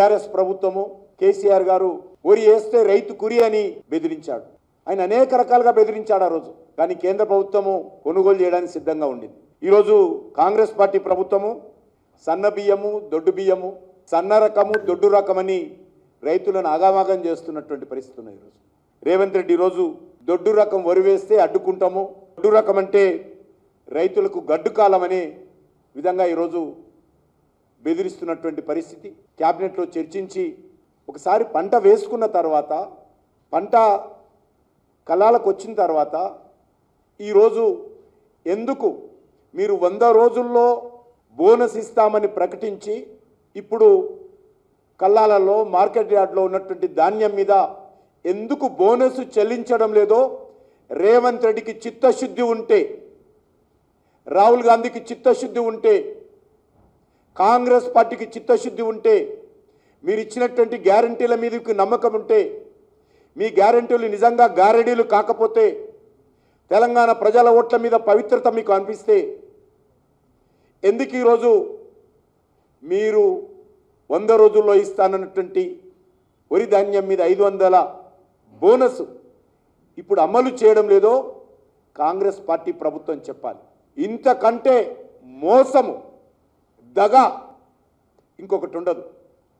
TRS ప్రభుత్వము కేసీఆర్ గారు వరి వేస్తే రైతు కురి అని బెదిరించాడు. ఆయన అనేక రకాలుగా బెదిరించాడు ఆ రోజు. కానీ కేంద్ర ప్రభుత్వము కొనుగోలు చేయడానికి సిద్ధంగా ఉండింది. ఈరోజు కాంగ్రెస్ పార్టీ ప్రభుత్వము సన్న బియ్యము దొడ్డు బియ్యము సన్న రకము దొడ్డు రకమని రైతులను ఆగామాగం చేస్తున్నటువంటి పరిస్థితి ఉన్నాయి ఈరోజు రేవంత్ రెడ్డి ఈరోజు దొడ్డు రకం వరి వేస్తే అడ్డుకుంటాము. దొడ్డు రకం అంటే రైతులకు గడ్డు కాలం అనే విధంగా ఈరోజు బెదిరిస్తున్నటువంటి పరిస్థితి. క్యాబినెట్లో చర్చించి ఒకసారి పంట వేసుకున్న తర్వాత పంట కళాలకు వచ్చిన తర్వాత ఈరోజు ఎందుకు మీరు వంద రోజుల్లో బోనస్ ఇస్తామని ప్రకటించి ఇప్పుడు కల్లాలలో మార్కెట్ యార్డ్లో ఉన్నటువంటి ధాన్యం మీద ఎందుకు బోనస్ చెల్లించడం లేదో రేవంత్ రెడ్డికి చిత్తశుద్ధి ఉంటే రాహుల్ గాంధీకి చిత్తశుద్ధి ఉంటే కాంగ్రెస్ పార్టీకి చిత్తశుద్ధి ఉంటే మీరు ఇచ్చినటువంటి గ్యారంటీల మీదకి నమ్మకం ఉంటే మీ గ్యారంటీలు నిజంగా గ్యారెడీలు కాకపోతే తెలంగాణ ప్రజల ఓట్ల మీద పవిత్రత మీకు అనిపిస్తే ఎందుకు ఈరోజు మీరు వంద రోజుల్లో ఇస్తానన్నటువంటి వరి ధాన్యం మీద ఐదు వందల బోనస్ ఇప్పుడు అమలు చేయడం లేదో కాంగ్రెస్ పార్టీ ప్రభుత్వం చెప్పాలి. ఇంతకంటే మోసము దగ. ఇంకొకటి ఉండదు.